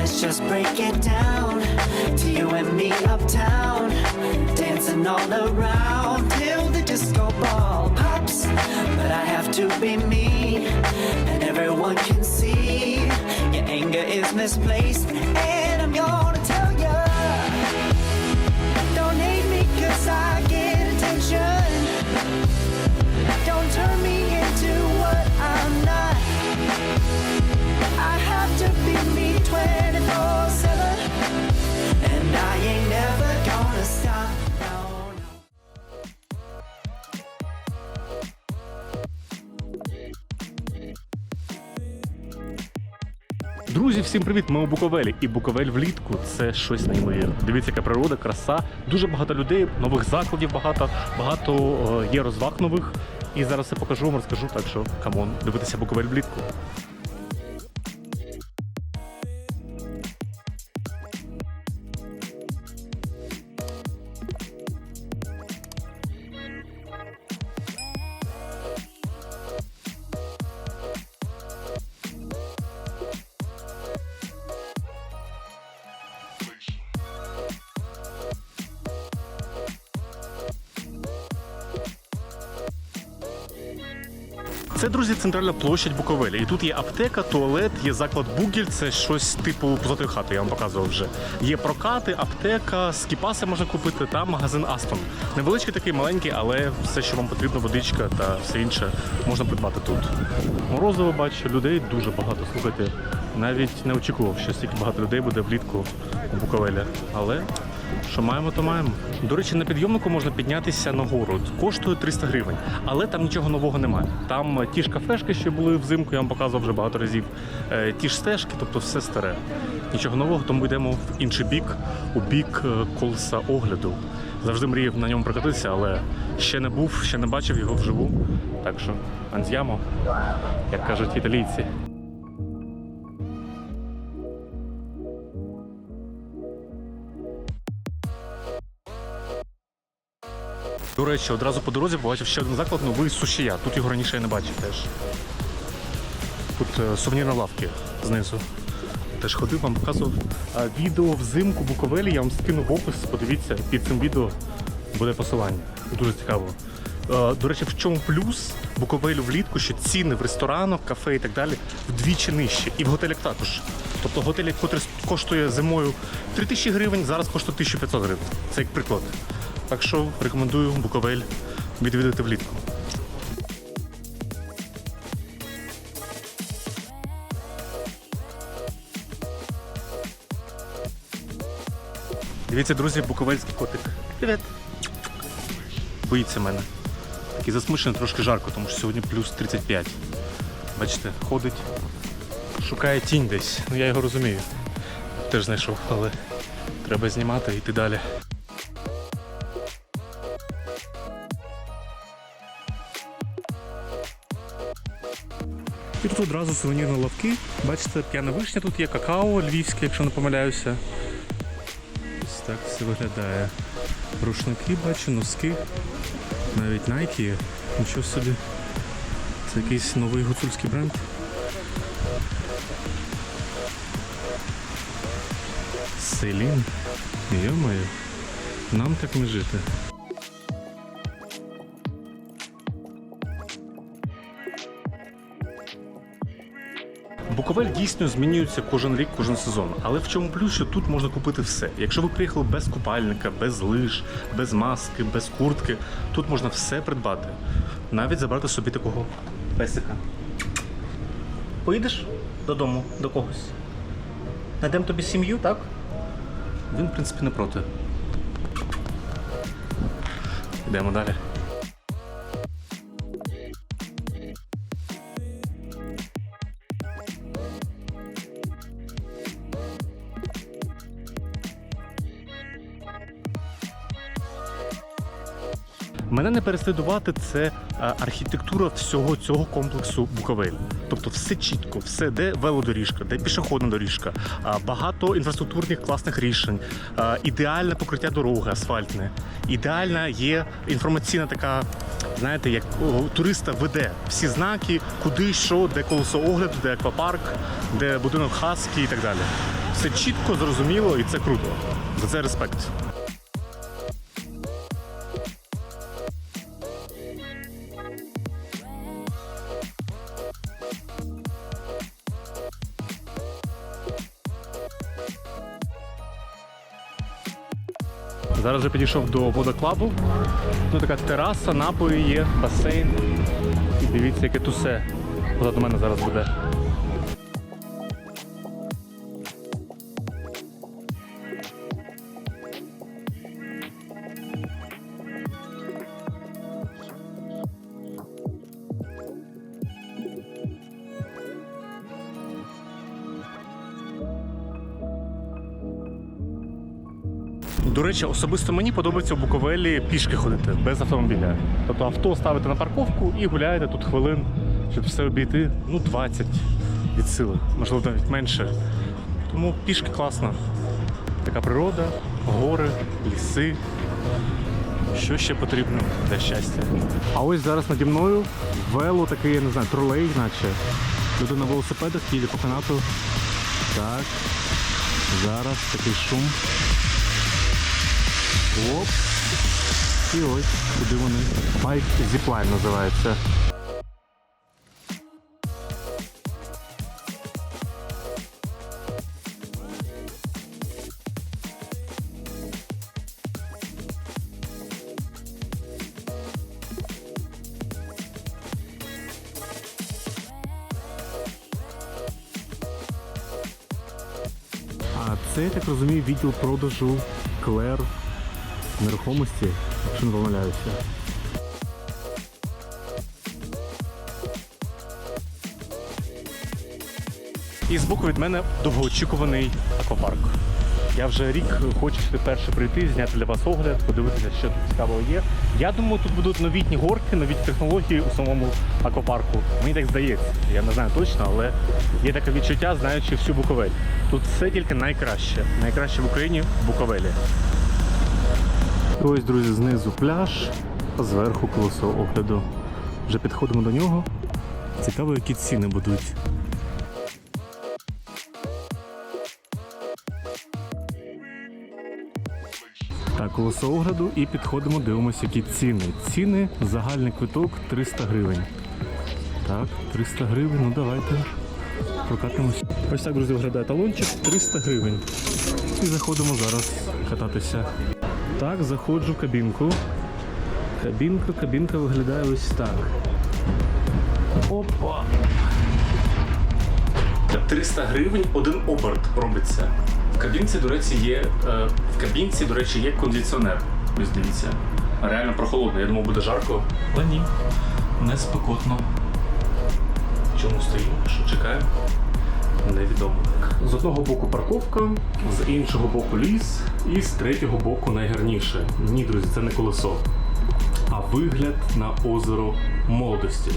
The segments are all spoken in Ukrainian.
let's just break it down. To you and me uptown, dancing all around. Till the disco ball pops. But I have to be me, and everyone can see. Your anger is misplaced, and I'm gonna Друзі, всім привіт! Ми у Буковелі. І Буковель влітку це щось неймовірне. Дивіться, яка природа, краса, дуже багато людей, нових закладів багато, багато е, є розваг нових. І зараз я покажу вам, розкажу. Так що камон, дивитися Буковель влітку. Це, друзі, центральна площадь Буковеля. І тут є аптека, туалет, є заклад Бугель, це щось типу позатої хати, я вам показував вже. Є прокати, аптека, скіпаси можна купити та магазин Астон. Невеличкий такий маленький, але все, що вам потрібно, водичка та все інше, можна придбати тут. Морозиво бачу, людей дуже багато. Слухайте, навіть не очікував, що стільки багато людей буде влітку у Буковелі. Але що маємо, то маємо. До речі, на підйомнику можна піднятися на гору. Коштує 300 гривень, але там нічого нового немає. Там е, ті ж кафешки, що були взимку, я вам показував вже багато разів. Е, Ті ж стежки, тобто все старе. Нічого нового, тому йдемо в інший бік, у бік е, колеса огляду. Завжди мріяв на ньому прокатитися, але ще не був, ще не бачив його вживу. Так що анзямо, як кажуть італійці. До речі, одразу по дорозі побачив ще один заклад новий сушія. Тут його раніше я не бачив теж. Тут е, сувенірні лавки знизу. Теж ходив, вам показував відео взимку Буковелі, я вам скину в опис, подивіться, під цим відео буде посилання. Дуже цікаво. Е, До речі, в чому плюс Буковелю влітку, що ціни в ресторанах, кафе і так далі вдвічі нижчі. І в готелях також. Тобто готель, який коштує зимою 3000 гривень, зараз коштує 1500 гривень. Це як приклад. Так що рекомендую Буковель відвідати влітку. Дивіться, друзі, буковельський котик. Привіт! Боїться мене. Такий засмучений, трошки жарко, тому що сьогодні плюс 35. Бачите, ходить, шукає тінь десь. Ну я його розумію. Теж знайшов, але треба знімати і йти далі. І тут одразу сувенірні лавки. Бачите, п'яна вишня тут є, какао львівське, якщо не помиляюся. Ось так все виглядає. Рушники бачу, носки. Навіть Nike. Нічого собі. Це якийсь новий гуцульський бренд. Селін. Йо-моє. Нам так не жити. Буковель дійсно змінюється кожен рік, кожен сезон. Але в чому плюс, що тут можна купити все. Якщо ви приїхали без купальника, без лиж, без маски, без куртки, тут можна все придбати. Навіть забрати собі такого песика. Поїдеш додому до когось? Найдемо тобі сім'ю, так? Він, в принципі, не проти. Йдемо далі. Мене не переслідувати це е, архітектура всього цього комплексу Буковель. Тобто все чітко, все, де велодоріжка, де пішохідна доріжка, багато інфраструктурних класних рішень, ідеальне покриття дороги асфальтне, ідеальна є інформаційна така, знаєте, як туриста веде всі знаки, куди, що, де колесо огляду, де аквапарк, де будинок Хаскі і так далі. Все чітко, зрозуміло, і це круто. За це респект. Зараз вже підійшов до водоклабу. Тут така тераса, напої є, басейн. І дивіться, яке тусе позаду мене зараз буде. Речі, особисто мені подобається у Буковелі пішки ходити без автомобіля. Тобто авто ставити на парковку і гуляєте тут хвилин, щоб все обійти. Ну, 20 від сили, можливо, навіть менше. Тому пішки класно. Така природа, гори, ліси. Що ще потрібно для щастя? А ось зараз наді мною вело такий, я не знаю, тролей, наче. Люди на велосипедах їде по канату. Так. Зараз такий шум. Оп. І ось куди вони. Байк зіплайн називається. Це, я так розумію, відділ продажу Клер нерухомості, якщо не помиляюся. І збоку від мене довгоочікуваний аквапарк. Я вже рік хочу сюди перше прийти, зняти для вас огляд, подивитися, що тут цікавого є. Я думаю, тут будуть новітні горки, новітні технології у самому аквапарку. Мені так здається. Я не знаю точно, але є таке відчуття, знаючи всю Буковель. Тут все тільки найкраще. Найкраще в Україні в Буковелі. Ось, друзі, знизу пляж, а зверху колесо огляду. Вже підходимо до нього. Цікаво, які ціни будуть. Так, колесо огляду і підходимо, дивимося, які ціни. Ціни, загальний квиток 300 гривень. Так, 300 гривень, ну давайте прокатимось. Ось так, друзі, виглядає талончик 300 гривень. І заходимо зараз кататися. Так, заходжу в кабінку. Кабінка, кабінка виглядає ось так. Опа! 300 гривень один оберт робиться. В кабінці, до речі, є, е, в кабінці, до речі, є кондиціонер. Ось дивіться. Реально прохолодно. Я думав, буде жарко. Але ні. Не спекотно. Чому стоїмо? Що чекаємо? Невідомо. З одного боку парковка, з іншого боку ліс, і з третього боку найгарніше. Ні, друзі, це не колесо, а вигляд на озеро молодості.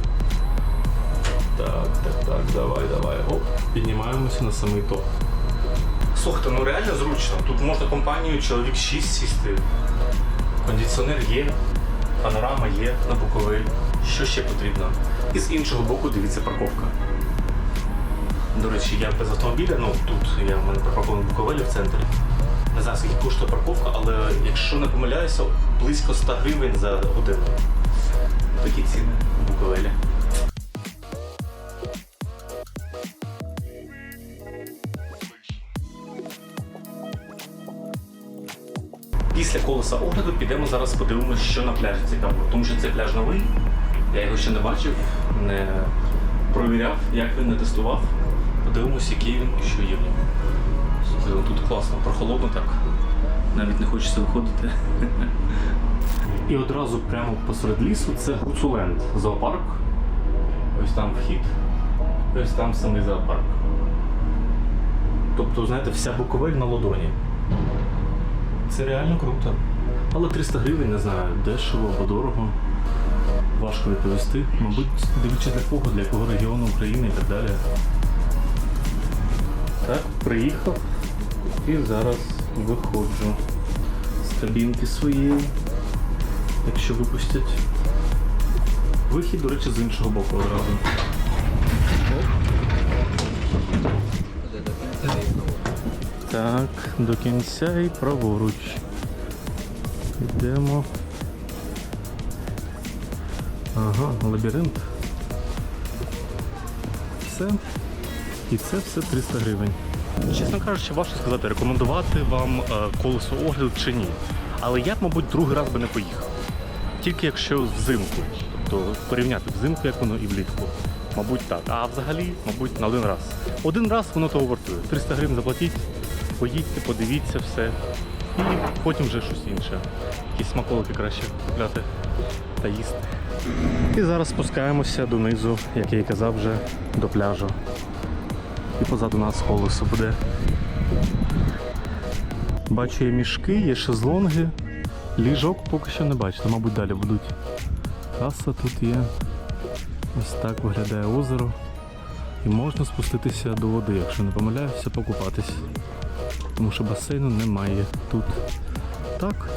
Так, так, так, давай, давай. Оп, піднімаємося на самий топ. Слухайте, ну реально зручно. Тут можна компанію чоловік 6 сісти. Кондиціонер є, панорама є на боковий. Що ще потрібно? І з іншого боку, дивіться парковка. До речі, я без автомобіля, ну тут я в мене припаркований Буковелі в центрі. Не знаю, скільки коштує парковка, але якщо не помиляюся, близько 100 гривень за годину. Такі ціни в Буковелі. Після колеса огляду підемо зараз подивимося, що на пляжі цікаво. Тому що цей пляж новий, я його ще не бачив, не провіряв, як він не тестував. Подивимось, який він і що є в ньому. Слухай, ну тут класно, прохолодно так. Навіть не хочеться виходити. І одразу прямо посеред лісу це Гуцуленд, зоопарк. Ось там вхід. Ось там самий зоопарк. Тобто, знаєте, вся Буковель на ладоні. Це реально круто. Але 300 гривень, не знаю, дешево або дорого. Важко відповісти. Мабуть, дивлячись для кого, для якого регіону України і так далі. Так, приїхав і зараз виходжу з кабінки своєї, якщо випустять. Вихід, до речі, з іншого боку одразу. Так, до кінця і праворуч. Йдемо. Ага, лабіринт. І це все 300 гривень. Чесно кажучи, важко сказати, рекомендувати вам е, колесо огляду чи ні. Але я мабуть, другий раз би не поїхав. Тільки якщо взимку. Тобто порівняти взимку, як воно і влітку. Мабуть, так. А взагалі, мабуть, на один раз. Один раз воно того вартує. 300 гривень заплатіть, поїдьте, подивіться все. І потім вже щось інше. Якісь смаколики краще купляти та їсти. І зараз спускаємося донизу, як я і казав, вже до пляжу. І позаду нас колесо буде. Бачу, є мішки, є шезлонги. Ліжок поки що не бачу, мабуть, далі будуть. Каса тут є. Ось так виглядає озеро. І можна спуститися до води, якщо не помиляюся, покупатись. Тому що басейну немає тут. Так.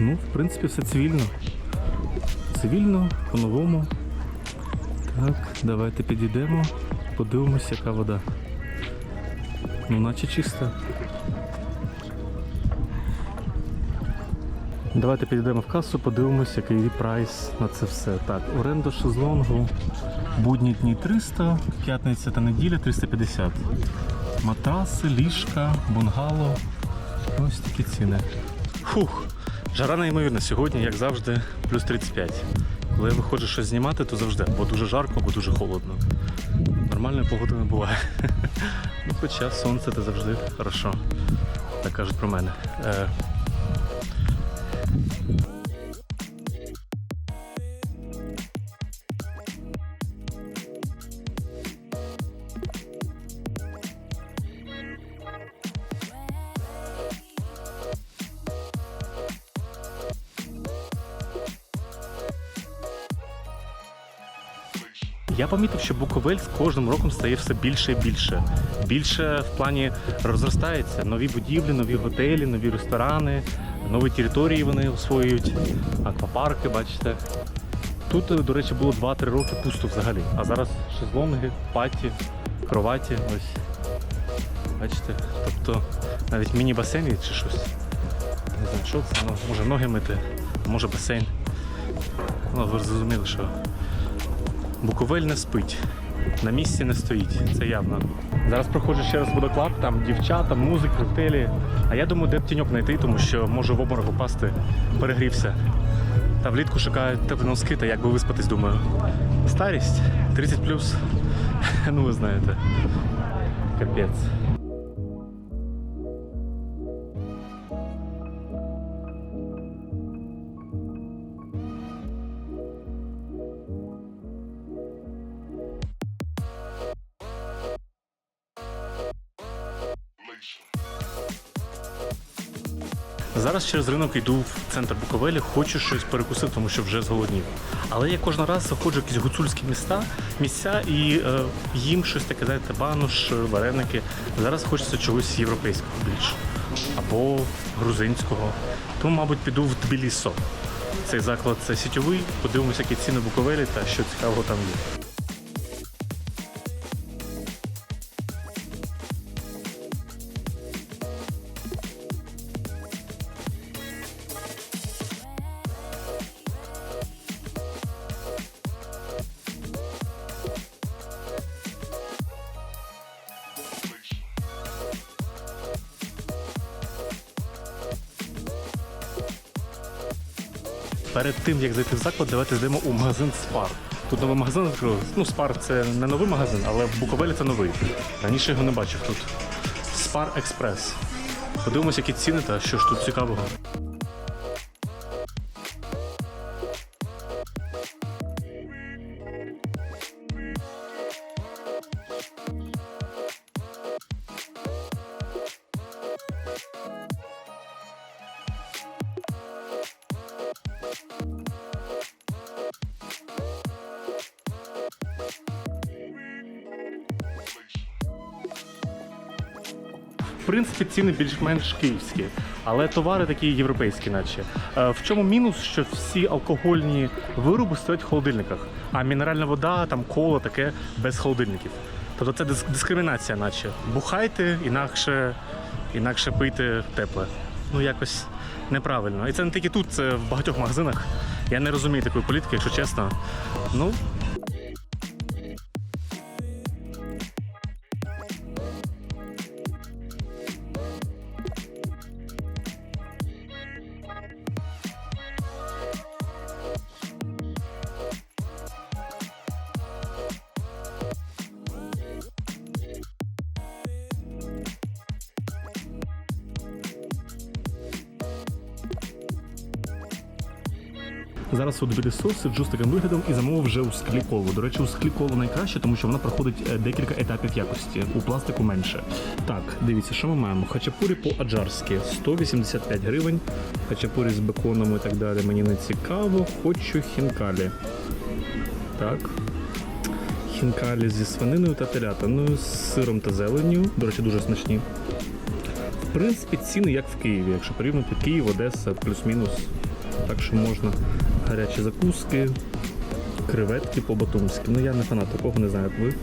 Ну, в принципі, все цивільно. Цивільно, по-новому. Так, давайте підійдемо, подивимось, яка вода. Ну, наче чиста. Давайте підійдемо в касу, подивимось, який прайс на це все. Так, оренда шезлонгу. Будні дні 300, п'ятниця та неділя 350. Матраси, ліжка, бунгало. Ось такі ціни. Фух, жара неймовірна сьогодні, як завжди, плюс 35. Коли я виходжу щось знімати, то завжди або дуже жарко, або дуже холодно. Нормальної погоди не буває. Ну, хоча сонце це завжди хорошо. Так кажуть про мене. Е, Я помітив, що Буковель з кожним роком стає все більше і більше. Більше в плані розростається. Нові будівлі, нові готелі, нові ресторани, нові території вони освоюють, аквапарки, бачите. Тут, до речі, було 2-3 роки пусто взагалі. А зараз шезлонги, паті, кроваті. Ось. Бачите? Тобто навіть міні-басейн чи щось. Не знаю, що це, може ноги мити, може басейн. Ну, ви зрозуміли, що Буковель не спить, на місці не стоїть, це явно. Зараз проходжу ще раз водоклад, там дівчата, музика, готелі. А я думаю, де б тіньок знайти, тому що можу в обморок упасти, перегрівся. Та влітку шукаю теплі носки та як би виспатись, думаю. Старість 30 ну ви знаєте. Капець. Зараз через ринок йду в центр Буковелі, хочу щось перекусити, тому що вже зголоднів. Але я кожен раз заходжу в якісь гуцульські міста, місця і е, їм щось таке, знаєте, бануш, вареники. Зараз хочеться чогось європейського більше. Або грузинського. Тому, мабуть, піду в Тбілісо. Цей заклад це сітьовий, подивимося, які ціни Буковелі та що цікавого там є. Перед тим як зайти в заклад, давайте зайдемо у магазин Спар. Тут новий магазин. Ну, Спар це не новий магазин, але в Буковелі це новий. Раніше його не бачив тут. Спар Експрес. Подивимося, які ціни та що ж тут цікавого. Принципі, ціни більш-менш київські, але товари такі європейські, наче. Е, В чому мінус, що всі алкогольні вироби стоять в холодильниках, а мінеральна вода, там коло таке без холодильників. Тобто це дис- дискримінація, наче. Бухайте, інакше, інакше пийте тепле. Ну якось неправильно. І це не тільки тут, це в багатьох магазинах. Я не розумію такої політики, якщо чесно. Ну, Зараз у Тбілісо сиджу з таким виглядом і замовив вже у склі колу. До речі, у склі коло найкраще, тому що вона проходить е, декілька етапів якості. У пластику менше. Так, дивіться, що ми маємо. Хачапурі по-аджарськи 185 гривень. Хачапурі з беконом і так далі. Мені не цікаво. Хочу хінкалі. Так. Хінкалі зі свининою та телятиною, з сиром та зеленню. До речі, дуже смачні. В принципі, ціни як в Києві, якщо порівняти Київ, Одеса, плюс-мінус. Так що можна гарячі закуски, креветки по-батумськи. Ну я не фанат такого, не знаю, як ви.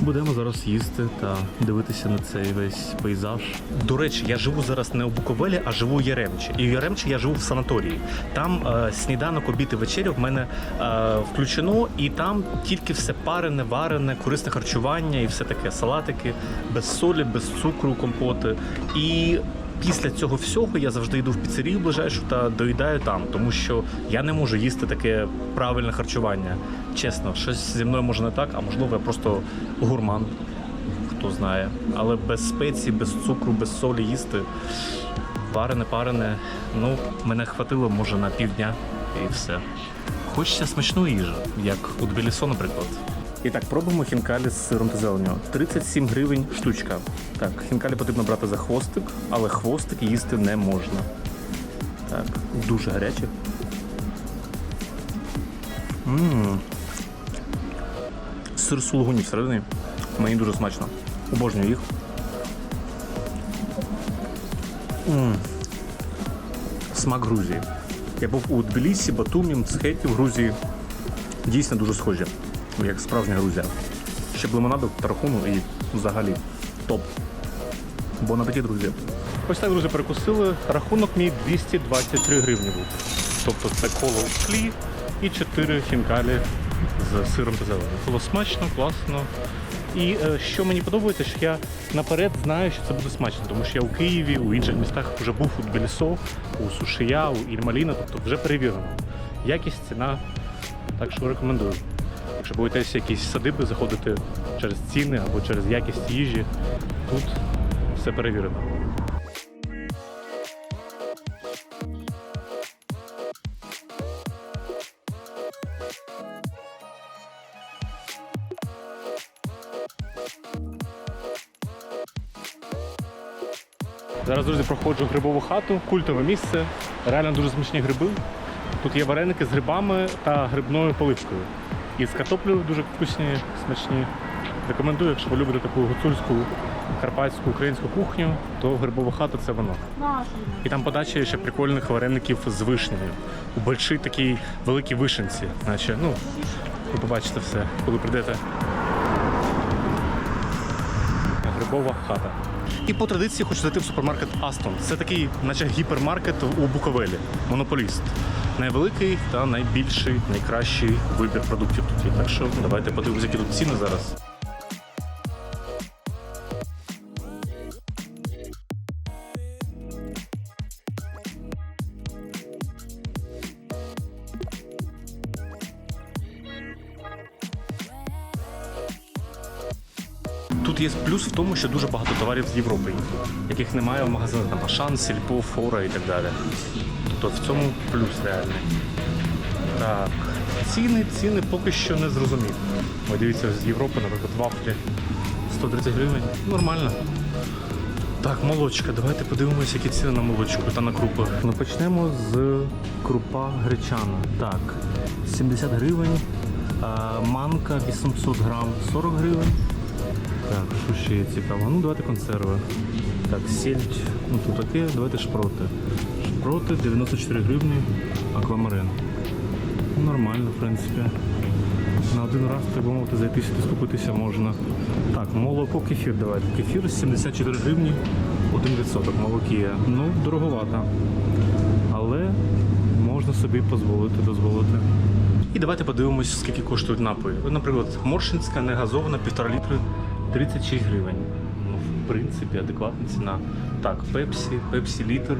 Будемо зараз їсти та дивитися на цей весь пейзаж. До речі, я живу зараз не у Буковелі, а живу у Яремчі. І в Яремчі я живу в санаторії. Там е, сніданок, обід і вечеря в мене е, включено, і там тільки все парене, варене, корисне харчування і все таке салатики, без солі, без цукру, компоти. І після цього всього я завжди йду в піцерію ближайшу та доїдаю там, тому що я не можу їсти таке правильне харчування. Чесно, щось зі мною може не так, а можливо, я просто гурман, хто знає. Але без спецій, без цукру, без солі їсти. Парене, парене. Ну, мене хватило може на півдня і все. Хочеться смачної їжі, як у Тбілісо, наприклад. І так, пробуємо хінкалі з сиром та зеленню. 37 гривень штучка. Так, хінкалі потрібно брати за хвостик, але хвостик їсти не можна. Так, дуже гарячі. Мм. Сир сулугуні всередині. Мені дуже смачно. Обожнюю їх. М. Смак Грузії. Я був у Тбілісі, Батумі, Мцхеті в Грузії. Дійсно дуже схожі, як справжня Грузія. Ще б лимонаду, тарахуну і взагалі топ. Бо на такі друзі. Ось так, друзі, перекусили. Рахунок мій 223 гривні був. Тобто це коло в склі і 4 хінкалі з сиром та зеленою. Було смачно, класно. І е, що мені подобається, що я наперед знаю, що це буде смачно, тому що я у Києві, у інших містах вже був у Тбілісо, у Сушия, у Ільмаліна, тобто вже перевірено. Якість, ціна, так що рекомендую. Якщо боїтеся якісь садиби заходити через ціни або через якість їжі, тут все перевірено. Зараз, друзі, проходжу грибову хату, культове місце. Реально дуже смачні гриби. Тут є вареники з грибами та грибною поливкою. І з картоплею дуже вкусні, смачні. Рекомендую, якщо ви любите таку гуцульську, карпатську, українську кухню, то грибова хата це воно. І там подача ще прикольних вареників з вишнею. У большій такій великій вишенці. Наче, ну, ви побачите все, коли прийдете. Грибова хата. І по традиції хочу зайти в супермаркет Астон. Це такий, наче гіпермаркет у Буковелі. Монополіст. Найвеликий та найбільший, найкращий вибір продуктів тут є. Так що давайте подивимося, які тут ціни зараз. Тут є плюс в тому, що дуже багато товарів з Європи, яких немає в магазинах там Ашан, Сільпо, Фора і так далі. Тобто в цьому плюс реальний. Так, ціни, ціни поки що не зрозумів. Ой, дивіться, з Європи, наприклад, вафлі 130 гривень. Нормально. Так, молочка. Давайте подивимося, які ціни на молочку та на крупи. Ну почнемо з крупа гречана. Так, 70 гривень. Манка 800 грам 40 гривень. Так, що ще є цікаво? Ну, давайте консерви. Так, сельдь, ну тут таке, давайте шпроти. Шпроти 94 гривні, аквамарин. Нормально, в принципі. На один раз, би мовити, зайти сюди скупитися можна. Так, молоко, кефір давайте. Кефір 74 гривні, 1% молокія. Ну, дороговато. Але можна собі дозволити, дозволити. І давайте подивимось, скільки коштують напої. Наприклад, Моршинська негазована 1,5 літри 36 гривень. Ну, в принципі, адекватна ціна. Так, Пепсі, Пепсі літр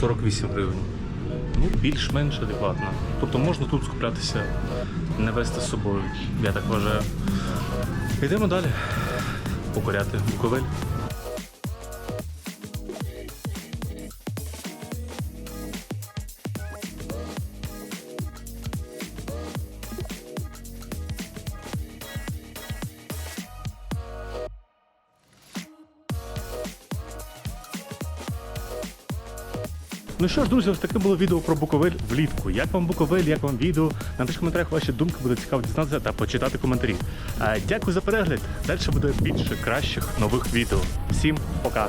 48 гривень. Ну, більш-менш адекватно. Тобто можна тут скуплятися, не вести з собою, я так вважаю. Йдемо далі. Покоряти Буковель. Ну що ж, друзі, ось таке було відео про Буковель влітку. Як вам Буковель, як вам відео? Напишіть в коментарях ваші думки, буде цікаво дізнатися та почитати коментарі. Дякую за перегляд. Далі буде більше кращих нових відео. Всім пока!